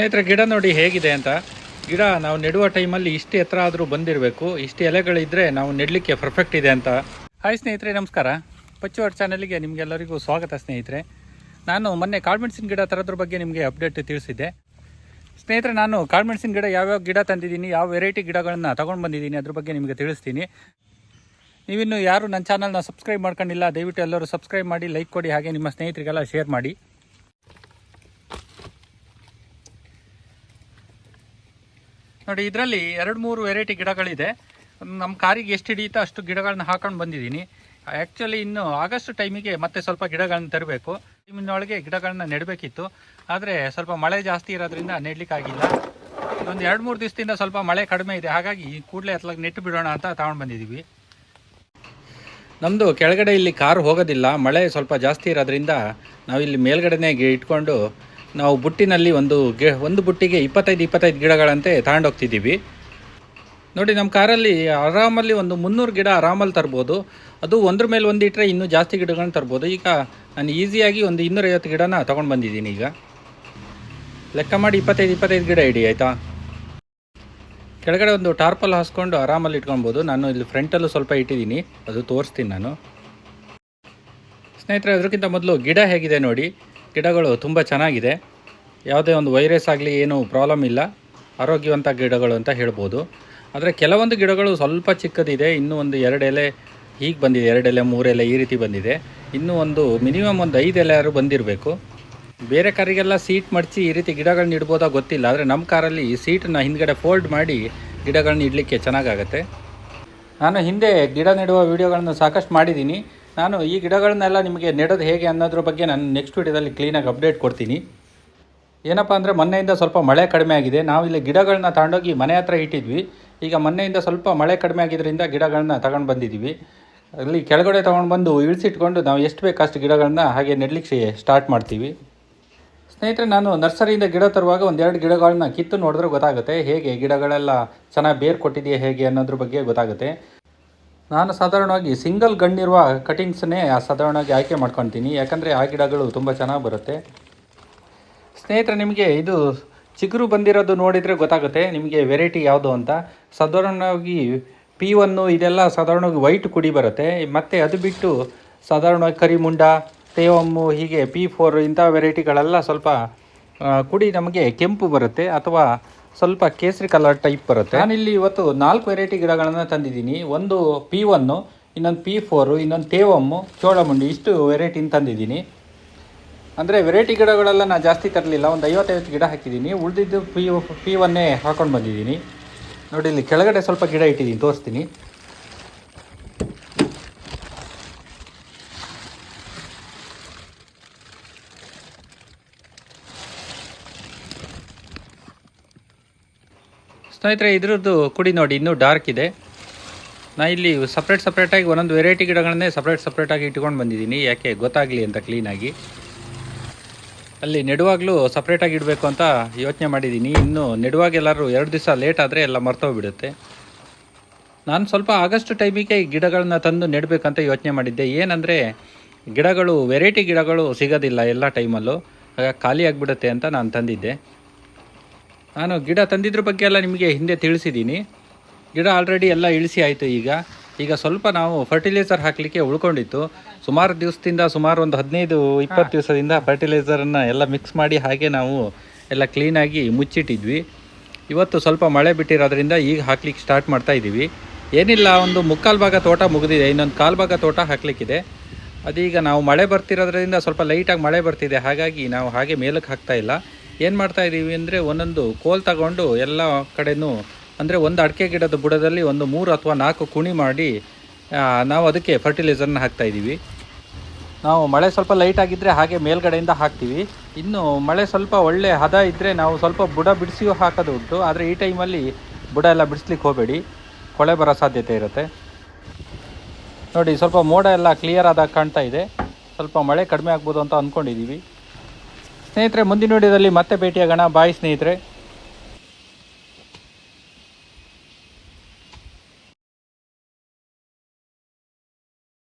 ಸ್ನೇಹಿತರೆ, ಗಿಡ ನೋಡಿ ಹೇಗಿದೆ ಅಂತ. ಗಿಡ ನಾವು ನೆಡುವ ಟೈಮಲ್ಲಿ ಇಷ್ಟು ಎತ್ತರ ಆದರೂ ಬಂದಿರಬೇಕು. ಇಷ್ಟು ಎಲೆಗಳಿದ್ದರೆ ನಾವು ನೆಡಲಿಕ್ಕೆ ಪರ್ಫೆಕ್ಟ್ ಇದೆ ಅಂತ. ಹಾಯ್ ಸ್ನೇಹಿತರೆ, ನಮಸ್ಕಾರ. ಪಚ್ಚುವರ್ ಚಾನಲ್ಗೆ ನಿಮಗೆಲ್ಲರಿಗೂ ಸ್ವಾಗತ ಸ್ನೇಹಿತರೆ. ನಾನು ಮೊನ್ನೆ ಕಾಳುಮೆಣಸಿನ ಗಿಡ ತರೋದ್ರ ಬಗ್ಗೆ ನಿಮಗೆ ಅಪ್ಡೇಟ್ ತಿಳಿಸಿದ್ದೆ. ಸ್ನೇಹಿತರೆ, ನಾನು ಕಾಳುಮೆಣಸಿನ ಗಿಡ ಯಾವ್ಯಾವ ಗಿಡ ತಂದಿದ್ದೀನಿ, ಯಾವ ವೆರೈಟಿ ಗಿಡಗಳನ್ನು ತೊಗೊಂಡು ಬಂದಿದ್ದೀನಿ ಅದ್ರ ಬಗ್ಗೆ ನಿಮಗೆ ತಿಳಿಸ್ತೀನಿ. ನೀವಿನ್ನು ಯಾರು ನನ್ನ ಚಾನಲ್ನ ಸಬ್ಸ್ಕ್ರೈಬ್ ಮಾಡ್ಕೊಂಡಿಲ್ಲ, ದಯವಿಟ್ಟು ಎಲ್ಲರೂ ಸಬ್ಸ್ಕ್ರೈಬ್ ಮಾಡಿ ಲೈಕ್ ಕೊಡಿ, ಹಾಗೆ ನಿಮ್ಮ ಸ್ನೇಹಿತರಿಗೆಲ್ಲ ಶೇರ್ ಮಾಡಿ. ನೋಡಿ, ಇದರಲ್ಲಿ ಎರಡು ಮೂರು ವೆರೈಟಿ ಗಿಡಗಳಿದೆ. ನಮ್ಮ ಕಾರಿಗೆ ಎಷ್ಟು ಹಿಡಿಯುತ್ತೋ ಅಷ್ಟು ಗಿಡಗಳನ್ನ ಹಾಕೊಂಡು ಬಂದಿದ್ದೀನಿ. ಆ್ಯಕ್ಚುಲಿ ಇನ್ನು ಆಗಸ್ಟ್ ಟೈಮಿಗೆ ಮತ್ತೆ ಸ್ವಲ್ಪ ಗಿಡಗಳನ್ನ ತರಬೇಕು. ಟೈಮಿನೊಳಗೆ ಗಿಡಗಳನ್ನ ನೆಡಬೇಕಿತ್ತು. ಆದರೆ ಸ್ವಲ್ಪ ಮಳೆ ಜಾಸ್ತಿ ಇರೋದ್ರಿಂದ ನೆಡಲಿಕ್ಕಾಗಿಲ್ಲ. ಒಂದು ಎರಡು ಮೂರು ದಿವಸದಿಂದ ಸ್ವಲ್ಪ ಮಳೆ ಕಡಿಮೆ ಇದೆ. ಹಾಗಾಗಿ ಕೂಡಲೇ ಅತ್ಲಾಗ ನೆಟ್ಟು ಬಿಡೋಣ ಅಂತ ತಗೊಂಡು ಬಂದಿದ್ದೀವಿ ನಮ್ಮದು ಕೆಳಗಡೆ ಇಲ್ಲಿ ಕಾರು ಹೋಗೋದಿಲ್ಲ. ಮಳೆ ಸ್ವಲ್ಪ ಜಾಸ್ತಿ ಇರೋದ್ರಿಂದ ನಾವಿಲ್ಲಿ ಮೇಲ್ಗಡೆನೇ ಇಟ್ಕೊಂಡು ನಾವು ಬುಟ್ಟಿನಲ್ಲಿ ಒಂದು ಗಿ ಒಂದು ಬುಟ್ಟಿಗೆ ಇಪ್ಪತ್ತೈದು ಇಪ್ಪತ್ತೈದು ಗಿಡಗಳಂತೆ ತಗೊಂಡೋಗ್ತಿದ್ದೀವಿ. ನೋಡಿ, ನಮ್ಮ ಕಾರಲ್ಲಿ ಆರಾಮಲ್ಲಿ ಒಂದು ಮುನ್ನೂರು ಗಿಡ ಆರಾಮಲ್ಲಿ ತರ್ಬೋದು. ಅದು ಒಂದ್ರ ಮೇಲೆ ಒಂದು ಇಟ್ಟರೆ ಇನ್ನೂ ಜಾಸ್ತಿ ಗಿಡಗಳನ್ನ ತರ್ಬೋದು. ಈಗ ನಾನು ಈಸಿಯಾಗಿ ಒಂದು ಇನ್ನೂರೈವತ್ತು ಗಿಡನ ತೊಗೊಂಡು ಬಂದಿದ್ದೀನಿ ಈಗ. ಲೆಕ್ಕ ಮಾಡಿ ಇಪ್ಪತ್ತೈದು ಇಪ್ಪತ್ತೈದು ಗಿಡ ಇಡಿ, ಆಯಿತಾ? ಕೆಳಗಡೆ ಒಂದು ಟಾರ್ಪಲ್ ಹಾಸ್ಕೊಂಡು ಆರಾಮಲ್ಲಿ ಇಟ್ಕೊಬೋದು ನಾನು ಇಲ್ಲಿ ಫ್ರಂಟಲ್ಲೂ ಸ್ವಲ್ಪ ಇಟ್ಟಿದ್ದೀನಿ. ಅದು ತೋರಿಸ್ತೀನಿ ನಾನು. ಸ್ನೇಹಿತರೆ ಅದಕ್ಕಿಂತ ಮೊದಲು ಗಿಡ ಹೇಗಿದೆ ನೋಡಿ. ಗಿಡಗಳು ತುಂಬ ಚೆನ್ನಾಗಿದೆ. ಯಾವುದೇ ಒಂದು ವೈರಸ್ ಆಗಲಿ ಏನೂ ಪ್ರಾಬ್ಲಮ್ ಇಲ್ಲ. ಆರೋಗ್ಯವಂತ ಗಿಡಗಳು ಅಂತ ಹೇಳ್ಬೋದು. ಆದರೆ ಕೆಲವೊಂದು ಗಿಡಗಳು ಸ್ವಲ್ಪ ಚಿಕ್ಕದಿದೆ. ಇನ್ನೂ ಒಂದು ಎರಡು ಎಲೆ ಹೀಗೆ ಬಂದಿದೆ. ಎರಡು ಎಲೆ, ಮೂರು ಎಲೆ ಈ ರೀತಿ ಬಂದಿದೆ. ಇನ್ನೂ ಒಂದು ಮಿನಿಮಮ್ ಒಂದು ಐದು ಎಲೆ ಯಾರು ಬಂದಿರಬೇಕು. ಬೇರೆ ಕಾರಿಗೆಲ್ಲ ಸೀಟ್ ಮಡಚಿ ಈ ರೀತಿ ಗಿಡಗಳನ್ನ ಇಡ್ಬೋದಾ ಗೊತ್ತಿಲ್ಲ. ಆದರೆ ನಮ್ಮ ಕಾರಲ್ಲಿ ಈ ಸೀಟನ್ನ ಹಿಂದ್ಗಡೆ ಫೋಲ್ಡ್ ಮಾಡಿ ಗಿಡಗಳನ್ನ ಇಡಲಿಕ್ಕೆ ಚೆನ್ನಾಗಾಗತ್ತೆ. ನಾನು ಹಿಂದೆ ಗಿಡ ನೆಡುವ ವೀಡಿಯೋಗಳನ್ನು ಸಾಕಷ್ಟು ಮಾಡಿದ್ದೀನಿ. ನಾನು ಈ ಗಿಡಗಳನ್ನೆಲ್ಲ ನಿಮಗೆ ನೆಡೋದು ಹೇಗೆ ಅನ್ನೋದ್ರ ಬಗ್ಗೆ ನಾನು ನೆಕ್ಸ್ಟ್ ವೀಡಿಯೋದಲ್ಲಿ ಕ್ಲೀನಾಗಿ ಅಪ್ಡೇಟ್ ಕೊಡ್ತೀನಿ. ಏನಪ್ಪ ಅಂದರೆ ಮೊನ್ನೆಯಿಂದ ಸ್ವಲ್ಪ ಮಳೆ ಕಡಿಮೆ ಆಗಿದೆ. ನಾವು ಇಲ್ಲಿ ಗಿಡಗಳನ್ನ ತಗೊಂಡೋಗಿ ಮನೆ ಹತ್ರ ಇಟ್ಟಿದ್ವಿ. ಈಗ ಮೊನ್ನೆಯಿಂದ ಸ್ವಲ್ಪ ಮಳೆ ಕಡಿಮೆ ಆಗಿದ್ದರಿಂದ ಗಿಡಗಳನ್ನ ತಗೊಂಡು ಬಂದಿದ್ದೀವಿ. ಅಲ್ಲಿ ಕೆಳಗಡೆ ತೊಗೊಂಡು ಬಂದು ಇಳಿಸಿಟ್ಕೊಂಡು ನಾವು ಎಷ್ಟು ಬೇಕಷ್ಟು ಗಿಡಗಳನ್ನ ಹಾಗೆ ನೆಡಲಿಕ್ಕೆ ಸ್ಟಾರ್ಟ್ ಮಾಡ್ತೀವಿ. ಸ್ನೇಹಿತರೆ, ನಾನು ನರ್ಸರಿಯಿಂದ ಗಿಡ ತರುವಾಗ ಒಂದೆರಡು ಗಿಡಗಳನ್ನ ಕಿತ್ತು ನೋಡಿದ್ರೆ ಗೊತ್ತಾಗುತ್ತೆ. ಹೇಗೆ ಗಿಡಗಳೆಲ್ಲ ಚೆನ್ನಾಗಿ ಬೇರು ಕೊಟ್ಟಿದೆಯಾ ಹೇಗೆ ಅನ್ನೋದ್ರ ಬಗ್ಗೆ ಗೊತ್ತಾಗುತ್ತೆ. ನಾನು ಸಾಧಾರಣವಾಗಿ ಸಿಂಗಲ್ ಗಣ್ಣಿರುವ ಕಟಿಂಗ್ಸನ್ನೇ ಸಾಧಾರಣವಾಗಿ ಆಯ್ಕೆ ಮಾಡ್ಕೊತೀನಿ. ಯಾಕಂದರೆ ಆ ಗಿಡಗಳು ತುಂಬ ಚೆನ್ನಾಗಿ ಬರುತ್ತೆ. ಸ್ನೇಹಿತರೆ, ನಿಮಗೆ ಇದು ಚಿಗುರು ಬಂದಿರೋದು ನೋಡಿದರೆ ಗೊತ್ತಾಗುತ್ತೆ. ನಿಮಗೆ ವೆರೈಟಿ ಯಾವುದು ಅಂತ. ಸಾಧಾರಣವಾಗಿ ಪಿ ಒನ್ನು ಇದೆಲ್ಲ ಸಾಧಾರಣವಾಗಿ ವೈಟ್ ಕುಡಿ ಬರುತ್ತೆ. ಮತ್ತು ಅದು ಬಿಟ್ಟು ಸಾಧಾರಣವಾಗಿ ಕರಿಮುಂಡ, ತೇವಮ್ಮು, ಹೀಗೆ ಪಿ ಫೋರ್ ಇಂಥ ವೆರೈಟಿಗಳೆಲ್ಲ ಸ್ವಲ್ಪ ಕುಡಿ ನಮಗೆ ಕೆಂಪು ಬರುತ್ತೆ. ಅಥವಾ ಸ್ವಲ್ಪ ಕೇಸರಿ ಕಲರ್ ಟೈಪ್ ಬರುತ್ತೆ. ನಾನಿಲ್ಲಿ ಇವತ್ತು ನಾಲ್ಕು ವೆರೈಟಿ ಗಿಡಗಳನ್ನು ತಂದಿದ್ದೀನಿ. ಒಂದು ಪಿ ಒನ್ನು ಇನ್ನೊಂದು ಪಿ ಫೋರು ಇನ್ನೊಂದು ತೇವಮ್ಮು ಚೋಳಮುಂಡಿ, ಇಷ್ಟು ವೆರೈಟಿನ ತಂದಿದ್ದೀನಿ. ಅಂದರೆ ವೆರೈಟಿ ಗಿಡಗಳೆಲ್ಲ ನಾನು ಜಾಸ್ತಿ ತರಲಿಲ್ಲ. ಒಂದು ಐವತ್ತೈವತ್ತು ಗಿಡ ಹಾಕಿದ್ದೀನಿ. ಉಳಿದಿದ್ದು ಪಿ ಪಿ ಒನ್ನೇ ಹಾಕೊಂಡು ಬಂದಿದ್ದೀನಿ. ನೋಡಿ, ಇಲ್ಲಿ ಕೆಳಗಡೆ ಸ್ವಲ್ಪ ಗಿಡ ಇಟ್ಟಿದ್ದೀನಿ. ತೋರಿಸ್ತೀನಿ. ಸ್ನೇಹಿತರೆ, ಇದ್ರದ್ದು ಕುಡಿ ನೋಡಿ, ಇನ್ನೂ ಡಾರ್ಕ್ ಇದೆ. ನಾ ಇಲ್ಲಿ ಸಪ್ರೇಟ್ ಸಪ್ರೇಟಾಗಿ ಒಂದೊಂದು ವೆರೈಟಿ ಗಿಡಗಳನ್ನೇ ಸಪ್ರೇಟ್ ಸಪ್ರೇಟಾಗಿ ಇಟ್ಕೊಂಡು ಬಂದಿದ್ದೀನಿ. ಯಾಕೆ? ಗೊತ್ತಾಗಲಿ ಅಂತ ಕ್ಲೀನಾಗಿ ಅಲ್ಲಿ ನೆಡುವಾಗಲೂ ಸಪ್ರೇಟಾಗಿ ಇಡಬೇಕು ಅಂತ ಯೋಚನೆ ಮಾಡಿದ್ದೀನಿ. ಇನ್ನು ನೆಡುವಾಗ ಎಲ್ಲರೂ ಎರಡು ದಿವಸ ಲೇಟ್ ಆದರೆ ಎಲ್ಲ ಮರ್ತೋಗ್ಬಿಡುತ್ತೆ. ನಾನು ಸ್ವಲ್ಪ ಆಗಸ್ಟ್ ಟೈಮಿಗೆ ಈ ಗಿಡಗಳನ್ನ ತಂದು ನೆಡಬೇಕಂತ ಯೋಚನೆ ಮಾಡಿದ್ದೆ. ಏನಂದರೆ, ಗಿಡಗಳು ವೆರೈಟಿ ಗಿಡಗಳು ಸಿಗೋದಿಲ್ಲ ಎಲ್ಲ ಟೈಮಲ್ಲೂ ಹಾಗಾಗಿ ಖಾಲಿ ಆಗಿಬಿಡುತ್ತೆ ಅಂತ ನಾನು ತಂದಿದ್ದೆ. ನಾನು ಗಿಡ ತಂದಿದ್ರ ಬಗ್ಗೆ ಎಲ್ಲ ನಿಮಗೆ ಹಿಂದೆ ತಿಳಿಸಿದ್ದೀನಿ ಗಿಡ ಆಲ್ರೆಡಿ ಎಲ್ಲ ಇಳಿಸಿ ಆಯಿತು ಈಗ. ಈಗ ಸ್ವಲ್ಪ ನಾವು ಫರ್ಟಿಲೈಸರ್ ಹಾಕಲಿಕ್ಕೆ ಉಳ್ಕೊಂಡಿತ್ತು. ಸುಮಾರು ದಿವಸದಿಂದ ಸುಮಾರು ಒಂದು ಹದಿನೈದು, ಇಪ್ಪತ್ತು ದಿವಸದಿಂದ ಫರ್ಟಿಲೈಸರನ್ನು ಎಲ್ಲ ಮಿಕ್ಸ್ ಮಾಡಿ ಹಾಗೆ ನಾವು ಎಲ್ಲ ಕ್ಲೀನಾಗಿ ಮುಚ್ಚಿಟ್ಟಿದ್ವಿ. ಇವತ್ತು ಸ್ವಲ್ಪ ಮಳೆ ಬಿಟ್ಟಿರೋದ್ರಿಂದ ಈಗ ಹಾಕ್ಲಿಕ್ಕೆ ಸ್ಟಾರ್ಟ್ ಮಾಡ್ತಾ ಇದ್ದೀವಿ ಏನಿಲ್ಲ, ಒಂದು ಮುಕ್ಕಾಲು ಭಾಗ ತೋಟ ಮುಗಿದಿದೆ. ಇನ್ನೊಂದು ಕಾಲು ಭಾಗ ತೋಟ ಹಾಕಲಿಕ್ಕಿದೆ. ಅದೀಗ ನಾವು ಮಳೆ ಬರ್ತಿರೋದ್ರಿಂದ ಸ್ವಲ್ಪ ಲೈಟಾಗಿ ಮಳೆ ಬರ್ತಿದೆ. ಹಾಗಾಗಿ ನಾವು ಹಾಗೆ ಮೇಲಕ್ಕೆ ಹಾಕ್ತಾ ಇಲ್ಲ. ಏನು ಮಾಡ್ತಾ ಇದ್ದೀವಿ ಅಂದರೆ ಒಂದೊಂದು ಕೋಲ್ ತಗೊಂಡು ಎಲ್ಲ ಕಡೆನೂ ಅಂದರೆ ಒಂದು ಅಡಿಕೆ ಗಿಡದ ಬುಡದಲ್ಲಿ ಒಂದು ಮೂರು ಅಥವಾ ನಾಲ್ಕು ಕುಣಿ ಮಾಡಿ ನಾವು ಅದಕ್ಕೆ ಫರ್ಟಿಲೈಸರ್ನ ಹಾಕ್ತಾ ಇದ್ದೀವಿ ನಾವು ಮಳೆ ಸ್ವಲ್ಪ ಲೈಟ್ ಆಗಿದ್ದರೆ ಹಾಗೆ ಮೇಲ್ಗಡೆಯಿಂದ ಹಾಕ್ತೀವಿ. ಇನ್ನು ಮಳೆ ಸ್ವಲ್ಪ ಒಳ್ಳೆ ಹದ ಇದ್ದರೆ ನಾವು ಸ್ವಲ್ಪ ಬುಡ ಬಿಡಿಸಿಯೂ ಹಾಕೋದು ಉಂಟು, ಆದರೆ ಈ ಟೈಮಲ್ಲಿ ಬುಡ ಎಲ್ಲ ಬಿಡಿಸ್ಲಿಕ್ಕೆ ಹೋಗಬೇಡಿ. ಕೊಳೆ ಬರೋ ಸಾಧ್ಯತೆ ಇರುತ್ತೆ. ನೋಡಿ, ಸ್ವಲ್ಪ ಮೋಡ ಎಲ್ಲ ಕ್ಲಿಯರ್ ಆದಾಗ ಕಾಣ್ತಾ ಇದೆ. ಸ್ವಲ್ಪ ಮಳೆ ಕಡಿಮೆ ಆಗ್ಬೋದು ಅಂತ ಅಂದ್ಕೊಂಡಿದ್ದೀವಿ ಸ್ನೇಹಿತರೆ ಮುಂದಿನ ವಿಡಿಯೋದಲ್ಲಿ ಮತ್ತೆ ಭೇಟಿಯಾಗೋಣ. ಬಾಯ್ ಸ್ನೇಹಿತರೆ.